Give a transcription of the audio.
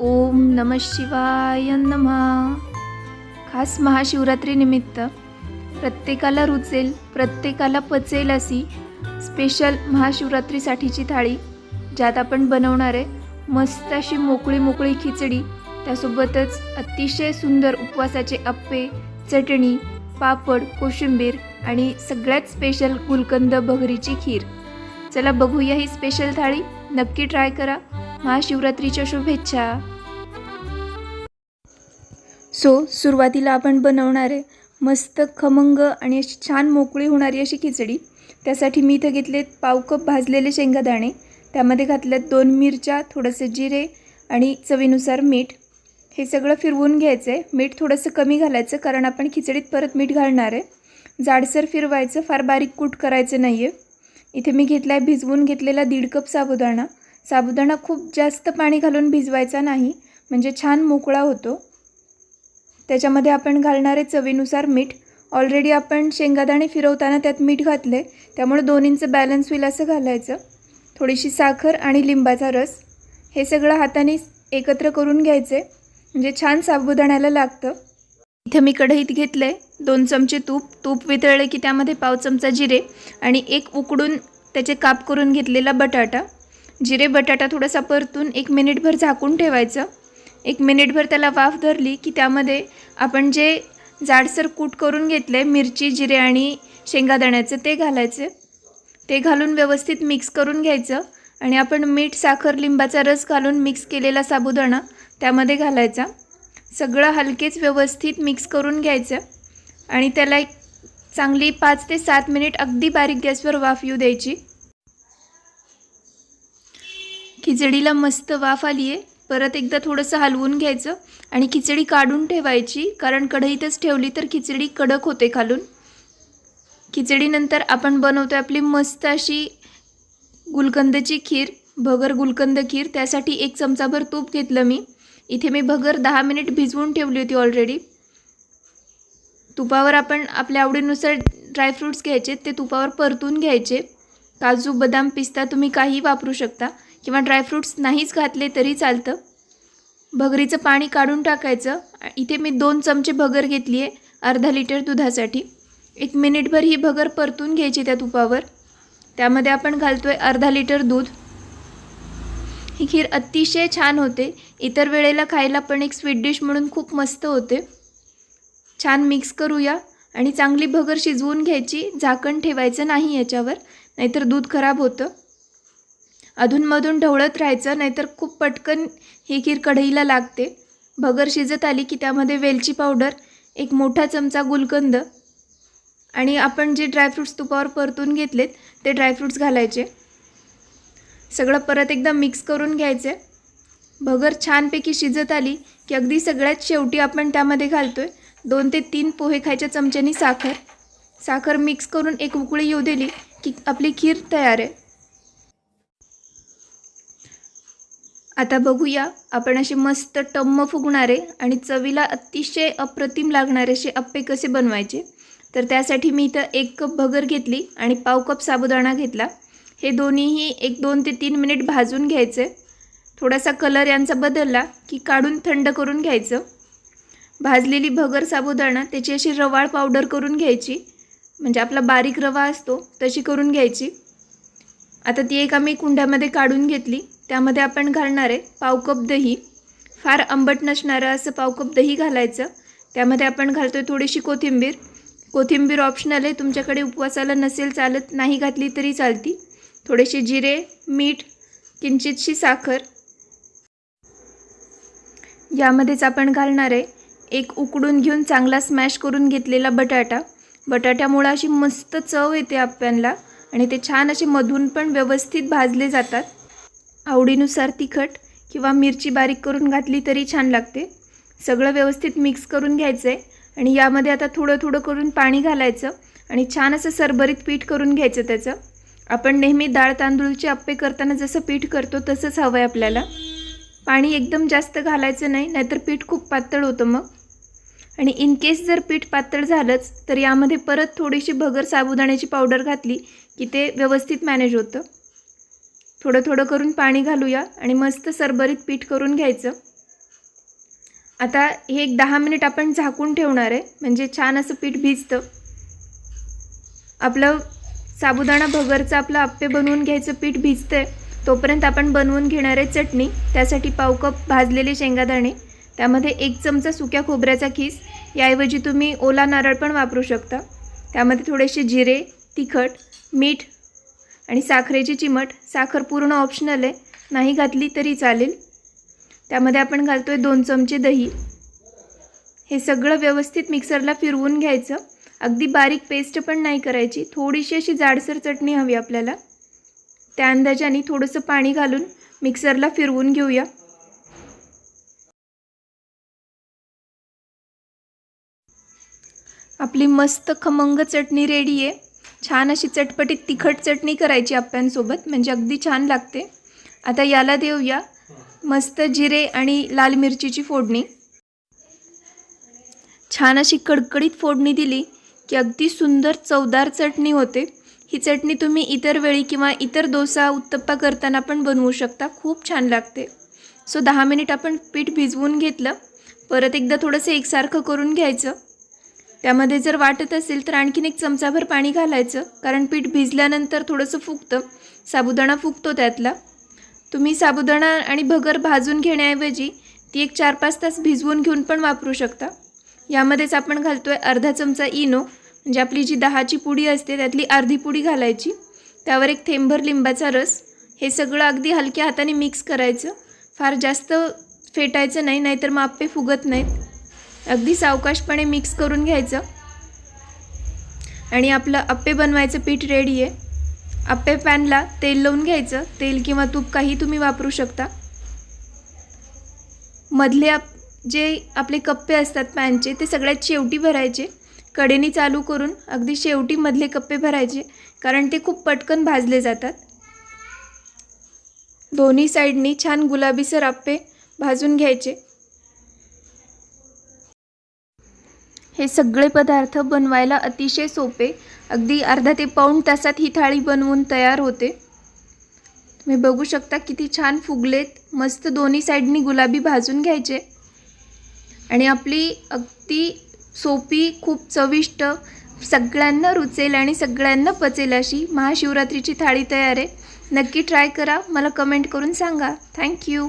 ओम नम शिवाय नमः. खास महाशिवरात्रीनिमित्त प्रत्येकाला रुचेल प्रत्येकाला पचेल अशी स्पेशल महाशिवरात्रीसाठीची थाळी ज्यात आपण बनवणार आहे. मस्त अशी मोकळी मोकळी खिचडी त्यासोबतच अतिशय सुंदर उपवासाचे अप्पे चटणी पापड कोशिंबीर आणि सगळ्यात स्पेशल गुलकंद भगरीची खीर. चला बघूया ही स्पेशल थाळी. नक्की ट्राय करा. महाशिवरात्रीच्या शुभेच्छा. सो सुरुवातीला आपण बनवणार आहे मस्त खमंग आणि अशी छान मोकळी होणारी अशी खिचडी. त्यासाठी मी इथं घेतलेत पाव कप भाजलेले शेंगादाणे. त्यामध्ये घातल्यात दोन मिरच्या थोडंसं जिरे आणि चवीनुसार मीठ. हे सगळं फिरवून घ्यायचं आहे मीठ थोडंसं कमी घालायचं कारण आपण खिचडीत परत मीठ घालणार आहे. जाडसर फिरवायचं फार बारीक कूट करायचं नाही आहे इथे मी घेतला आहे भिजवून घेतलेला दीड कप साबुदाणा. साबुदाणा खूप जास्त पाणी घालून भिजवायचा नाही म्हणजे छान मोकळा होतो. त्याच्यामध्ये आपण घालणारे चवीनुसार मीठ. ऑलरेडी आपण शेंगादाणे फिरवताना त्यात मीठ घातले त्यामुळे दोन्हींचं बॅलन्स होईल असं घालायचं. थोडीशी साखर आणि लिंबाचा रस. हे सगळं हाताने एकत्र करून घ्यायचे म्हणजे छान साबुदाण्याला लागतं. इथं मी कढईत घेतलं आहे दोन चमचे तूप. तूप वितळले की त्यामध्ये पाव चमचा जिरे आणि एक उकडून त्याचे काप करून घेतलेला बटाटा. जिरे बटाटा थोडासा परतून एक मिनिटभर झाकून ठेवायचं. एक मिनिटभर त्याला वाफ धरली की त्यामध्ये आपण जे जाडसर कूट करून घेतले मिरची जिरे आणि शेंगादाण्याचं ते घालायचे. ते घालून व्यवस्थित मिक्स करून घ्यायचं आणि आपण मीठ साखर लिंबाचा रस घालून मिक्स केलेला साबुदाणा त्यामध्ये घालायचा. सगळं हलकेच व्यवस्थित मिक्स करून घ्यायचं आणि त्याला एक चांगली पाच ते सात मिनिट अगदी बारीक गॅसवर वाफ येऊ द्यायची. खिचडीला मस्त वाफ आली आहे परत एकदा थोडंसं हलवून घ्यायचं आणि खिचडी काढून ठेवायची कारण कढईतच ठेवली तर खिचडी कडक होते खालून. खिचडीनंतर आपण बनवतो आपली मस्त अशी गुलकंदची खीर भगर गुलकंद खीर. त्यासाठी एक चमचाभर तूप घेतलं मी. इथे मी भगर दहा मिनिट भिजवून ठेवली होती ऑलरेडी तुपावर आपण आपल्या आवडीनुसार ड्रायफ्रूट्स घ्यायचे ते तुपावर परतून घ्यायचे. काजू बदाम पिस्ता तुम्ही काही वापरू शकता. किंवा ड्रायफ्रूट्स नाहीच घातले तरी चालतं. भगरीचं पाणी काढून टाकायचं. इथे मी दोन चमचे भगर घेतली आहे अर्धा लिटर दुधासाठी. एक मिनिटभर ही भगर परतून घ्यायची त्या तुपावर. त्यामध्ये आपण घालतो आहे अर्धा लिटर दूध. ही खीर अतिशय छान होते. इतर वेळेला खायला पण एक स्वीट डिश म्हणून खूप मस्त होते. छान मिक्स करूया आणि चांगली भगर शिजवून घ्यायची. झाकण ठेवायचं नाही याच्यावर नाहीतर दूध खराब होतं. अधूनमधून ढवळत राहायचं नाहीतर खूप पटकन ही खीर कढईला लागते. भगर शिजत आली की त्यामध्ये वेलची पावडर एक मोठा चमचा गुलकंद आणि आपण जे ड्रायफ्रूट्स तुपावर परतून घेतलेत ते ड्रायफ्रूट्स घालायचे. सगळं परत एकदा मिक्स करून घ्यायचे. भगर छानपैकी शिजत आली की अगदी सगळ्यात शेवटी आपण त्यामध्ये घालतो आहे दोन ते तीन पोहे खायच्या चमच्यानी साखर. साखर मिक्स करून एक उकळी येऊ दिली की आपली खीर तयार आहे. आता बघूया आपण असे मस्त टम्म फुगणारे आणि चवीला अतिशय अप्रतिम लागणारे असे अप्पे कसे बनवायचे? तर त्यासाठी मी इथं एक कप भगर घेतली आणि पाव कप साबुदाणा घेतला. हे दोन्हीही एक दोन ते तीन मिनिट भाजून घ्यायचे. थोडासा कलर यांचा बदलला की काढून थंड करून घ्यायचं. भाजलेली भगर साबुदाणा त्याची अशी रवाळ पावडर करून घ्यायची. म्हणजे आपला बारीक रवा असतो तशी करून घ्यायची. आता ती एक आम्ही कुंड्यामध्ये काढून घेतली. त्यामध्ये आपण घालणार आहे पाव कप दही. फार आंबट नसणारं असं पाव कप दही घालायचं. त्यामध्ये आपण घालतो आहे थोडीशी कोथिंबीर. कोथिंबीर ऑप्शनल आहे. तुमच्याकडे उपवासाला नसेल चालत नाही घातली तरी चालती. थोडेसे जिरे मीठ किंचितशी साखर. यामध्येच आपण घालणार आहे एक उकडून घेऊन चांगला स्मॅश करून घेतलेला बटाटा. बटाट्यामुळं अशी मस्त चव येते आप्यांना आणि ते छान असे मधून पण व्यवस्थित भाजले जातात. आवडीनुसार तिखट किंवा मिरची बारीक करून घातली तरी छान लागते. सगळं व्यवस्थित मिक्स करून घ्यायचं आहे आणि यामध्ये आता थोडं थोडं करून पाणी घालायचं आणि छान असं सरभरीत पीठ करून घ्यायचं त्याचं. आपण नेहमी डाळ तांदूळचे अप्पे करताना जसं पीठ करतो तसंच हवं आहे आपल्याला. पाणी एकदम जास्त घालायचं नाही नाहीतर पीठ खूप पातळ होतं मग. आणि इन केस जर पीठ पातळ झालंच तर यामध्ये परत थोडीशी भगर साबुदाण्याची पावडर घातली की ते व्यवस्थित मॅनेज होतं. थोडं थोडं करून पाणी घालूया आणि मस्त सरबरीत पीठ करून घ्यायचं. आता हे एक दहा मिनिट आपण झाकून ठेवणार आहे. म्हणजे छान असं पीठ भिजतं. आपलं साबुदाणा भगरचं आपलं आप्पे बनवून घ्यायचं पीठ भिजतंय. तोपर्यंत आपण बनवून घेणार आहे चटणी. त्यासाठी पाव कप भाजलेले शेंगादाणे. त्यामध्ये एक चमचा सुक्या खोबऱ्याचा खीस. याऐवजी तुम्ही ओला नारळ पण वापरू शकता. त्यामध्ये थोडेसे जिरे तिखट मीठ आणि साखरेची चिमट साखर पूर्ण ऑप्शनल आहे. नाही घातली तरी चालेल. त्यामध्ये आपण घालतो आहे दोन चमचे दही. हे सगळं व्यवस्थित मिक्सरला फिरवून घ्यायचं. अगदी बारीक पेस्ट पण नाही करायची. थोडीशी अशी जाडसर चटणी हवी आपल्याला. त्या अंदाजाने थोडंसं पाणी घालून मिक्सरला फिरवून घेऊया. आपली मस्त खमंग चटणी रेडी आहे. छान अशी चटपटीत तिखट चटणी करायची आप्यांसोबत म्हणजे अगदी छान लागते. आता याला देऊया मस्त जिरे आणि लाल मिरचीची फोडणी. छान अशी कडकडीत फोडणी दिली की अगदी सुंदर चवदार चटणी होते. ही चटणी तुम्ही इतर वेळी किंवा इतर डोसा उत्तप्पा करताना पण बनवू शकता. खूप छान लागते. सो दहा मिनिट आपण पीठ भिजवून घेतलं. परत एकदा थोडंसं एकसारखं करून घ्यायचं. त्यामध्ये जर वाटत असेल तर आणखीन एक चमचाभर पाणी घालायचं कारण पीठ भिजल्यानंतर थोडंसं फुगतं. साबुदाणा फुगतो त्यातला. तुम्ही साबुदाणा आणि भगर भाजून घेण्याऐवजी ती एक चार पाच तास भिजवून घेऊन पण वापरू शकता. यामध्येच आपण घालतो आहे अर्धा चमचा इनो म्हणजे आपली जी दहाची पुडी असते त्यातली अर्धी पुडी घालायची. त्यावर एक थेंबभर लिंबाचा रस. हे सगळं अगदी हलक्या हाताने मिक्स करायचं. फार जास्त फेटायचं नाही नाहीतर मग फुगत नाहीत. अगदी सावकाशपणे मिक्स करून घ्यायचं. आणि आपलं अप्पे बनवायचं पीठ रेडी आहे. अप्पे पॅनला तेल लावून घ्यायचं. तेल किंवा तूप काही तुम्ही वापरू शकता. मधले आप जे आपले कप्पे असतात पॅनचे ते सगळ्यात शेवटी भरायचे. कडेने चालू करून अगदी शेवटी मधले कप्पे भरायचे कारण ते खूप पटकन भाजले जातात. दोन्ही साईडनी छान गुलाबीसर आप्पे भाजून घ्यायचे. हे सगळे पदार्थ बनवायला अतिशय सोपे. अगदी अर्धा ते पाऊण तासात ही थाळी बनवून तयार होते. तुम्ही बघू शकता किती छान फुगलेत. मस्त दोन्ही साईडनी गुलाबी भाजून घ्यायचे. आणि आपली अगदी सोपी खूप चविष्ट सगळ्यांना रुचेल आणि सगळ्यांना पचेल अशी महाशिवरात्रीची थाळी तयार आहे. नक्की ट्राय करा. मला कमेंट करून सांगा. थँक्यू